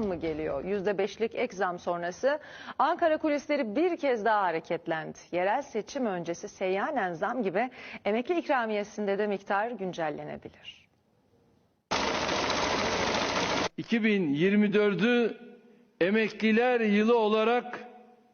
mı geliyor? %5'lik ek zam sonrası Ankara kulisleri bir kez daha hareketlendi. Yerel seçim öncesi seyyanen zam gibi emekli ikramiyesinde de miktar güncellenebilir. 2024'ü emekliler yılı olarak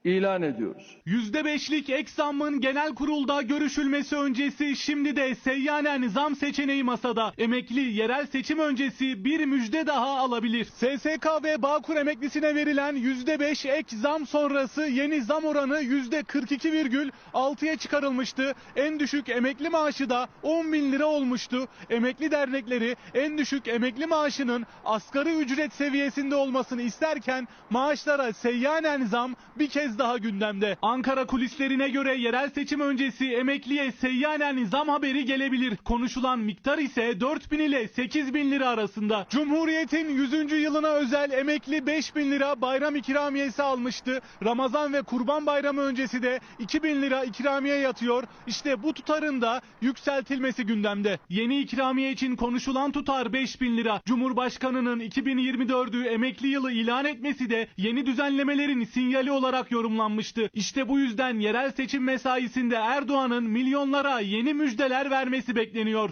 ilan ediyoruz. %5'lik ek zammın genel kurulda görüşülmesi öncesi şimdi de seyyanen zam seçeneği masada. Emekli yerel seçim öncesi bir müjde daha alabilir. SSK ve Bağkur emeklisine verilen %5 ek zam sonrası yeni zam oranı %42,6'ya çıkarılmıştı. En düşük emekli maaşı da 10 bin lira olmuştu. Emekli dernekleri en düşük emekli maaşının asgari ücret seviyesinde olmasını isterken maaşlara seyyanen zam bir kez daha gündemde. Ankara kulislerine göre yerel seçim öncesi emekliye seyyanen zam haberi gelebilir. Konuşulan miktar ise 4 bin ile 8 bin lira arasında. Cumhuriyet'in 100. yılına özel emekli 5 bin lira bayram ikramiyesi almıştı. Ramazan ve Kurban Bayramı öncesi de 2 bin lira ikramiye yatıyor. İşte bu tutarın da yükseltilmesi gündemde. Yeni ikramiye için konuşulan tutar 5 bin lira. Cumhurbaşkanının 2024'ü emekli yılı ilan etmesi de yeni düzenlemelerin sinyali olarak yorumlanmıştı. İşte bu yüzden yerel seçim mesaisinde Erdoğan'ın milyonlara yeni müjdeler vermesi bekleniyor.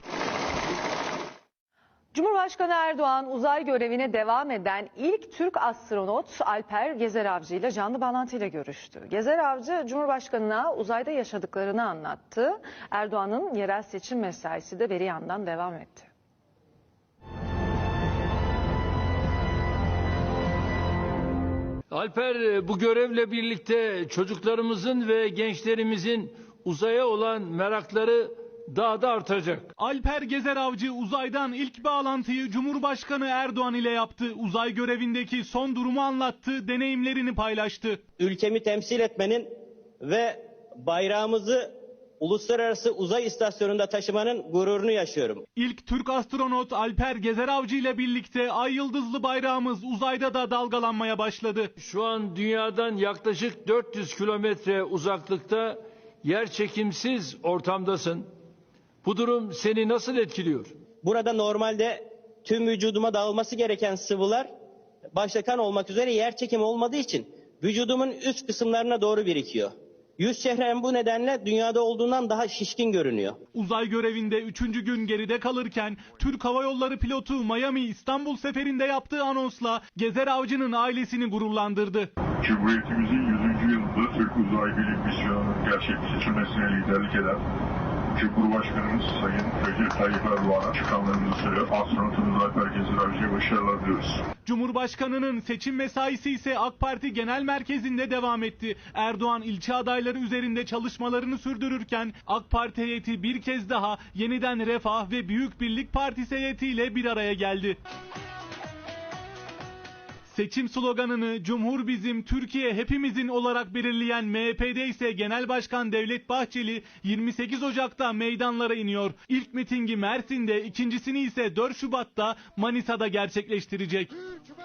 Cumhurbaşkanı Erdoğan uzay görevine devam eden ilk Türk astronot Alper Gezer Avcı ile canlı bağlantıyla görüştü. Gezer Avcı Cumhurbaşkanına uzayda yaşadıklarını anlattı. Erdoğan'ın yerel seçim mesaisi de beri yandan devam etti. Alper e, bu görevle birlikte çocuklarımızın ve gençlerimizin uzaya olan merakları daha da artacak. Alper Gezer Avcı uzaydan ilk bağlantıyı Cumhurbaşkanı Erdoğan ile yaptı. Uzay görevindeki son durumu anlattı, deneyimlerini paylaştı. ülkemi temsil etmenin ve bayrağımızı uluslararası uzay istasyonunda taşımanın gururunu yaşıyorum. İlk Türk astronot Alper Gezer Avcı ile birlikte ay yıldızlı bayrağımız uzayda da dalgalanmaya başladı. Şu an dünyadan yaklaşık 400 kilometre uzaklıkta yer çekimsiz ortamdasın. Bu durum seni nasıl etkiliyor? Burada normalde tüm vücuduma dağılması gereken sıvılar başta kan olmak üzere yer çekimi olmadığı için vücudumun üst kısımlarına doğru birikiyor. Yüz çehrem bu nedenle dünyada olduğundan daha şişkin görünüyor. Uzay görevinde 3. gün geride kalırken Türk Hava Yolları pilotu Miami İstanbul seferinde yaptığı anonsla Gezer Avcı'nın ailesini gururlandırdı. Cumhuriyetimizin 100. yılında Türk Uzay Bilim Misyonu'nun gerçekleştirmesine liderlik eden Cumhurbaşkanımız Sayın Recep Tayyip Erdoğan'a çıkanlarımızı söylüyor. Astronotumuz Alper Gezer başarılar diliyoruz. Cumhurbaşkanının seçim mesaisi ise AK Parti Genel Merkezi'nde devam etti. Erdoğan ilçe adayları üzerinde çalışmalarını sürdürürken AK Parti heyeti bir kez daha yeniden Refah ve Büyük Birlik Partisi heyetiyle bir araya geldi. Seçim sloganını Cumhur bizim, Türkiye hepimizin olarak belirleyen MHP'de ise Genel Başkan Devlet Bahçeli 28 Ocak'ta meydanlara iniyor. İlk mitingi Mersin'de, ikincisini ise 4 Şubat'ta Manisa'da gerçekleştirecek. Türk